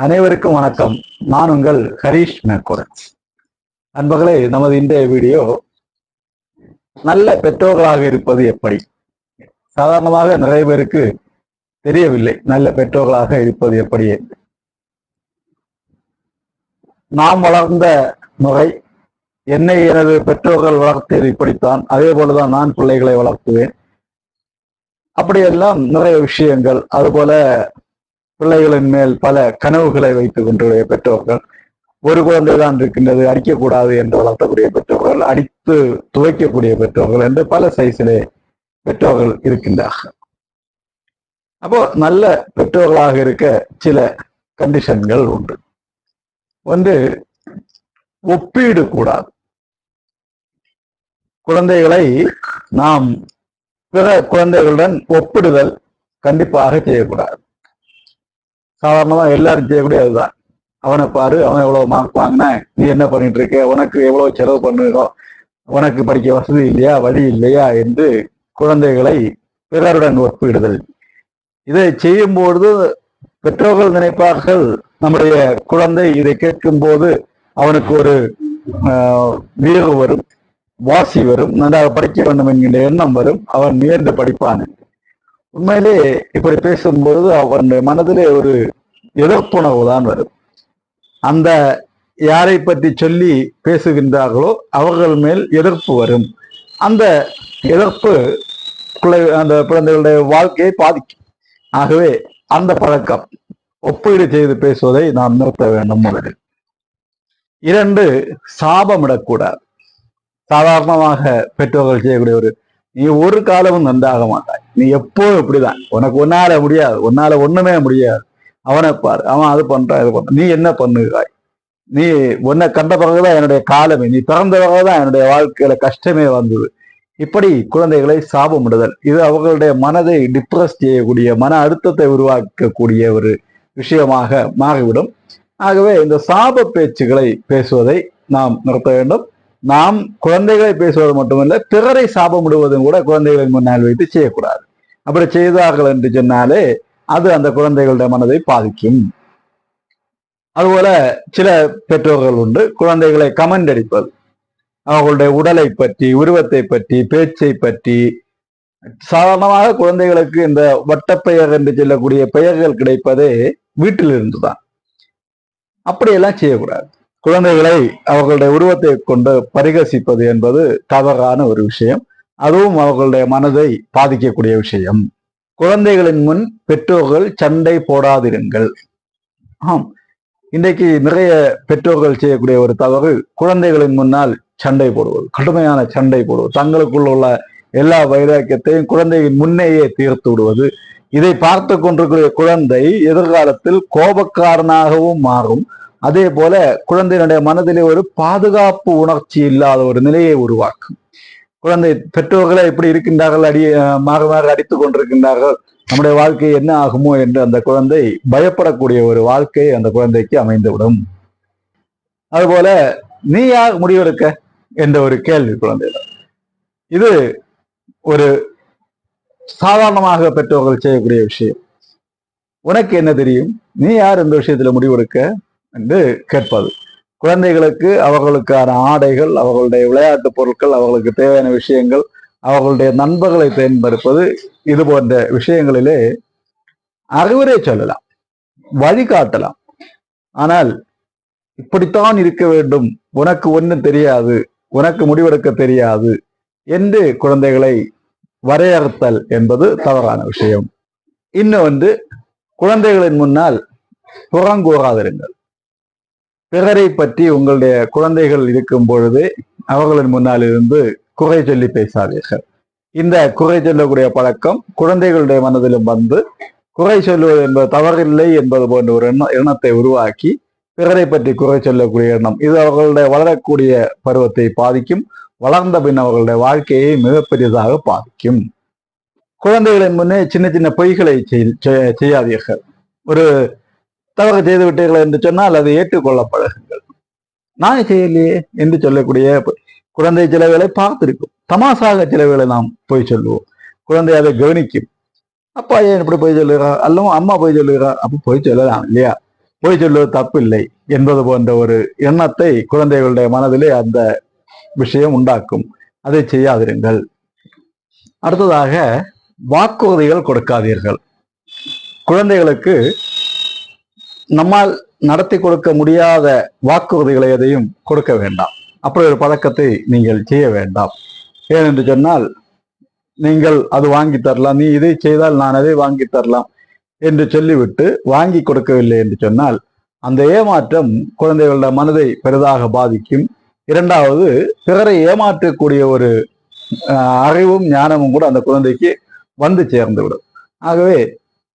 அனைவருக்கும் வணக்கம். நான் உங்கள் ஹரீஷ் மேக்கோரன் அன்பர்களே நமது இன்றைய வீடியோ நல்ல பெற்றோர்களாக இருப்பது எப்படி? சாதாரணமாக நிறைய பேருக்கு தெரியவில்லை நல்ல பெற்றோர்களாக இருப்பது எப்படி. நாம் வளர்ந்த முறை என்னை எனது பெற்றோர்கள் வளர்த்தது இப்படித்தான். அதே போலதான் நான் பிள்ளைகளை வளர்த்துவேன். அப்படியெல்லாம் நிறைய விஷயங்கள். அதுபோல பிள்ளைகளின் மேல் பல கனவுகளை வைத்துக் கொண்டுடைய பெற்றோர்கள் ஒரு குழந்தை தான் இருக்கின்றது அடிக்கக்கூடாது என்று வளர்த்தக்கூடிய பெற்றோர்கள் அடித்து துவைக்கக்கூடிய பெற்றோர்கள் என்று பல சைஸிலே பெற்றோர்கள் இருக்கின்றார்கள். அப்போ நல்ல பெற்றோர்களாக இருக்க சில கண்டிஷன்கள் உண்டு. ஒன்று ஒப்பீடு கூடாது. குழந்தைகளை நாம் பிற குழந்தைகளுடன் ஒப்பிடுதல் கண்டிப்பாக செய்யக்கூடாது. சாதாரணமாக எல்லாரும் செய்யக்கூடிய அதுதான். அவனை பாரு அவன் எவ்வளவு மார்க் வாங்கின நீ என்ன பண்ணிட்டு இருக்க? உனக்கு எவ்வளவு செலவு பண்ணுகிறோம் உனக்கு படிக்க வசதி இல்லையா? வழி இல்லையா? என்று குழந்தைகளை பிறருடன் ஒப்பிடுதல். இதை செய்யும்பொழுது பெற்றோர்கள் நினைப்பார்கள் நம்முடைய குழந்தை இதை கேட்கும் போது அவனுக்கு ஒரு ஆஹ், வரும் வாசி வரும் நன்றாக படிக்க வேண்டும் என்கின்ற எண்ணம் வரும். அவன் முயன்று படிப்பான். உண்மையிலே இப்படி பேசும்பொழுது அவன் மனதிலே ஒரு எதிர்ப்புணர்வு தான் வரும். அந்த யாரை பற்றி சொல்லி பேசுகின்றார்களோ அவர்கள் மேல் எதிர்ப்பு வரும். அந்த எதிர்ப்பு அந்த குழந்தைகளுடைய வாழ்க்கையை பாதிக்கும். ஆகவே அந்த பழக்கம் ஒப்பீடு செய்து பேசுவதை நாம் நிறுத்த வேண்டும் முதலில். இரண்டு சாபமிடக்கூடாது. சாதாரணமாக பெற்றோர்கள் செய்யக்கூடிய ஒரு நீ ஒரு காலமும் நன்றாக மாட்டாய். நீ எப்போதும் இப்படிதான். உனக்கு ஒன்னால முடியாது. உன்னால ஒண்ணுமே முடியாது. அவனை பாரு. அவன் அது பண்றான் இது பண்றான் நீ என்ன பண்ணுகிறாய்? நீ உன்னை கண்ட பிறகுதான் என்னுடைய காலமே. நீ பிறந்த பிறகுதான் என்னுடைய வாழ்க்கையில கஷ்டமே வந்தது. இப்படி குழந்தைகளை சாபமிடுதல். இது அவர்களுடைய மனதை டிப்ரெஸ் செய்யக்கூடிய மன அழுத்தத்தை உருவாக்கக்கூடிய ஒரு விஷயமாக மாறிவிடும். ஆகவே இந்த சாப பேச்சுகளை பேசுவதை நாம் நிறுத்த வேண்டும். நாம் குழந்தைகளை பேசுவது மட்டுமல்ல பிறரை சாபமிடுவதும் கூட குழந்தைகளின் முன்னால் வைத்து செய்யக்கூடாது. அப்படி செய்தார்கள் என்று சொன்னாலே அது அந்த குழந்தைகளுடைய மனதை பாதிக்கும். அதுபோல சில பெற்றோர்கள் உண்டு குழந்தைகளை கமெண்ட் அடிப்பது. அவர்களுடைய உடலை பற்றி உருவத்தை பற்றி பேச்சை பற்றி சாதாரணமாக குழந்தைகளுக்கு இந்த வட்டப்பெயர் என்று சொல்லக்கூடிய பெயர்கள் கிடைப்பதே வீட்டிலிருந்து தான் அப்படியெல்லாம் செய்யக்கூடாது. குழந்தைகளை அவர்களுடைய உருவத்தை கொண்டு பரிகசிப்பது என்பது தவறான ஒரு விஷயம். அதுவும் அவர்களுடைய மனதை பாதிக்கக்கூடிய விஷயம். குழந்தைகளின் முன் பெற்றோர்கள் சண்டை போடாதிருங்கள். ஆம். இன்றைக்கு நிறைய பெற்றோர்கள் செய்யக்கூடிய ஒரு தவறு குழந்தைகளின் முன்னால் சண்டை போடுவது கடுமையான சண்டை போடுவது தங்களுக்குள்ள உள்ள எல்லா வைராக்கியத்தையும் குழந்தையின் முன்னேயே தீர்த்து விடுவது. இதை பார்த்து கொண்டிருக்கிற குழந்தை எதிர்காலத்தில் கோபக்காரனாகவும் மாறும். அதே போல குழந்தையினுடைய மனதிலே ஒரு பாதுகாப்பு உணர்ச்சி இல்லாத ஒரு நிலையை உருவாக்கும். குழந்தை பெற்றோர்களே இப்படி இருக்கின்றார்கள் அடி அஹ் மாறி மாறி கொண்டிருக்கின்றார்கள். நம்முடைய வாழ்க்கை என்ன ஆகுமோ என்று அந்த குழந்தை பயப்படக்கூடிய ஒரு வாழ்க்கை அந்த குழந்தைக்கு அமைந்துவிடும். அதுபோல நீ யார் முடிவெடுக்க? என்ற ஒரு கேள்வி குழந்தையிடம். இது ஒரு சாதாரணமாக பெற்றோர்கள் செய்யக்கூடிய விஷயம். உனக்கு என்ன தெரியும்? நீ யார் இந்த விஷயத்துல முடிவெடுக்க? என்று கேட்பது. குழந்தைகளுக்கு அவர்களுக்கான ஆடைகள் அவர்களுடைய விளையாட்டு பொருட்கள் அவர்களுக்கு தேவையான விஷயங்கள் அவர்களுடைய நண்பர்களை தேர்ந்தெடுப்பது இது போன்ற விஷயங்களிலே அறிவுரை சொல்லலாம் வழிகாட்டலாம் ஆனால் இப்படித்தான் இருக்க வேண்டும். உனக்கு ஒன்றும் தெரியாது. உனக்கு முடிவெடுக்க தெரியாது என்று குழந்தைகளை வரையறுத்தல் என்பது தவறான விஷயம். இன்னும் வந்து குழந்தைகளின் முன்னால் புறங்கூறாதிருங்கள் பிறரை பற்றி உங்களுடைய குழந்தைகள் இருக்கும் பொழுது அவர்களின் முன்னால் இருந்து குறை சொல்லி பேசாதீர்கள். இந்த குறை சொல்லக்கூடிய பழக்கம் குழந்தைகளுடைய மனதிலும் வந்து குறை சொல்லுவது என்பது தவறில்லை என்பது போன்ற ஒரு எண்ண எண்ணத்தை உருவாக்கி பிறரை பற்றி குறை சொல்லக்கூடிய எண்ணம். இது அவர்களுடைய வளரக்கூடிய பருவத்தை பாதிக்கும். வளர்ந்த பின் அவர்களுடைய வாழ்க்கையை மிகப்பெரியதாக பாதிக்கும். குழந்தைகளின் முன்னே சின்ன சின்ன பொய்களை செய்- செய்- செய்யாதீர்கள். ஒரு தவறு செய்து விட்டீர்கள் என்று சொன்னால் அதை ஏற்றுக்கொள்ள பழகுங்கள் நான் செய்யலையே என்று சொல்லக்கூடிய குழந்தை சிலவேளை பார்த்திருக்கும். தமாசாக சிலவேளை நாம் போய் சொல்லுவோம். குழந்தை அதை கவனிக்கும். அப்பா ஏன் இப்படி போய் சொல்லுகிறா அல்லவும் அம்மா போய் சொல்லுகிறா அப்ப போய் சொல்லலாம் இல்லையா? பொய் சொல்லுவது தப்பில்லை என்பது போன்ற ஒரு எண்ணத்தை குழந்தைகளுடைய மனதிலே அந்த விஷயம் உண்டாக்கும். அதை செய்யாதிருங்கள். அடுத்ததாக வாக்குறுதிகள் கொடுக்காதீர்கள். குழந்தைகளுக்கு நம்மால் நடத்தி கொடுக்க முடியாத வாக்குறுதிகளை எதையும் கொடுக்க வேண்டாம். அப்படி ஒரு பழக்கத்தை நீங்கள் செய்ய வேண்டாம். ஏனென்று சொன்னால் நீங்கள் அது வாங்கி தரலாம் நீ இதை செய்தால் நான் அதை வாங்கி தரலாம் என்று சொல்லிவிட்டு வாங்கி கொடுக்கவில்லை என்று சொன்னால் அந்த ஏமாற்றம் குழந்தைகளோட மனதை பெரிதாக பாதிக்கும். இரண்டாவது பிறரை ஏமாற்றக்கூடிய ஒரு அறிவும் ஞானமும் கூட அந்த குழந்தைக்கு வந்து சேர்ந்துவிடும். ஆகவே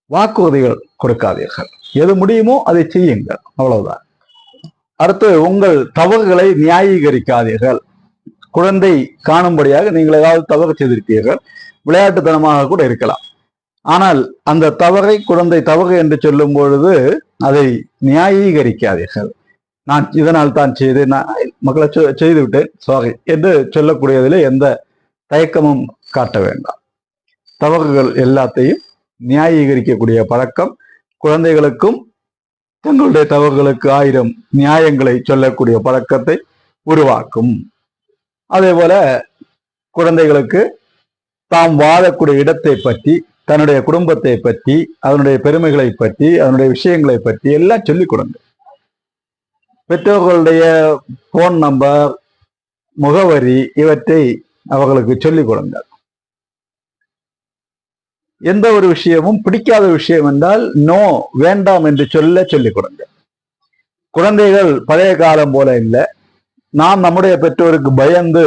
வாக்குறுதிகள் கொடுக்காதீர்கள். எது முடியுமோ அதை செய்யுங்கள். அவ்வளவுதான். அடுத்து உங்கள் தவறுகளை நியாயீகரிக்காதீர்கள். குழந்தை காணும்படியாக நீங்கள் ஏதாவது தவறு செய்திருப்பீர்கள். விளையாட்டுத்தனமாக கூட இருக்கலாம். ஆனால் அந்த தவறை குழந்தை தவறு என்று சொல்லும் பொழுது அதை நியாயீகரிக்காதீர்கள். நான் இதனால் தான் செய்து நான் மக்களை செ- செய்து விட்டேன் சாரி என்று சொல்லக்கூடியதிலே எந்த தயக்கமும் காட்ட வேண்டாம். தவறுகள் எல்லாத்தையும் நியாயீகரிக்கக்கூடிய பழக்கம் குழந்தைகளுக்கும் தங்களுடைய தவறுகளுக்கு ஆயிரம் நியாயங்களை சொல்லக்கூடிய பழக்கத்தை உருவாக்கும். அதே போல குழந்தைகளுக்கு தாம் வாழக்கூடிய இடத்தை பற்றி தன்னுடைய குடும்பத்தை பற்றி அதனுடைய பெருமைகளை பற்றி அதனுடைய விஷயங்களை பற்றி எல்லாம் சொல்லிக் கொடுங்க. பெற்றோர்களுடைய போன் நம்பர் முகவரி இவற்றை அவர்களுக்கு சொல்லிக் கொடுங்கள் எந்த ஒரு விஷயமும் பிடிக்காத விஷயம் என்றால் நோ வேண்டாம் என்று சொல்ல சொல்லிக் கொடுங்க. குழந்தைகள் பழைய காலம் போல இல்லை. நாம் நம்முடைய பெற்றோருக்கு பயந்து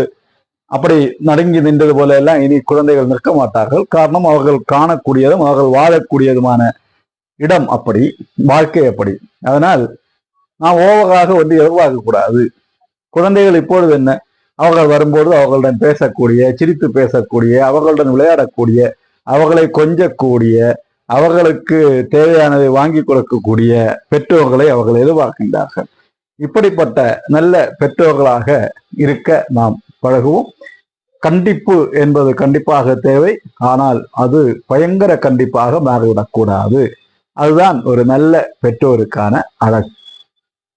அப்படி நடுங்கி நின்றது போல எல்லாம் இனி குழந்தைகள் நிற்க மாட்டார்கள். காரணம் அவர்கள் காணக்கூடியதும் அவர்கள் வாழக்கூடியதுமான இடம் அப்படி வாழ்க்கை அப்படி. அதனால் நாம் ஓவராக வந்து எதிர்பார்க்க கூடாது. குழந்தைகள் இப்பொழுது என்ன? அவர்கள் வரும்போது அவர்களுடன் பேசக்கூடிய சிரித்து பேசக்கூடிய அவர்களுடன் விளையாடக்கூடிய அவர்களை கொஞ்சக்கூடிய அவர்களுக்கு தேவையானதை வாங்கி கொடுக்கக்கூடிய பெற்றோர்களை அவர்கள் எதிர்பார்க்கின்றார்கள். இப்படிப்பட்ட நல்ல பெற்றோர்களாக இருக்க நாம் பழகுவோம். கண்டிப்பு என்பது கண்டிப்பாக தேவை. ஆனால் அது பயங்கர கண்டிப்பாக மாறிவிடக்கூடாது. அதுதான் ஒரு நல்ல பெற்றோருக்கான அழகு.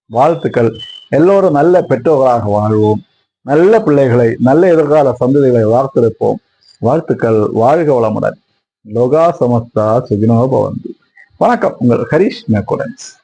வாழ்த்துக்கள். எல்லோரும் நல்ல பெற்றோர்களாக வாழ்வோம். நல்ல பிள்ளைகளை நல்ல எதிர்கால சந்ததிகளை வார்த்தெடுப்போம் வாழ்த்துக்கள் வாழ்க வளமுடன். லோகா சமஸ்தா சுகினோ பவந்தி. வணக்கம் உங்கள் ஹரிஷ் மெக்கோடன்ஸ்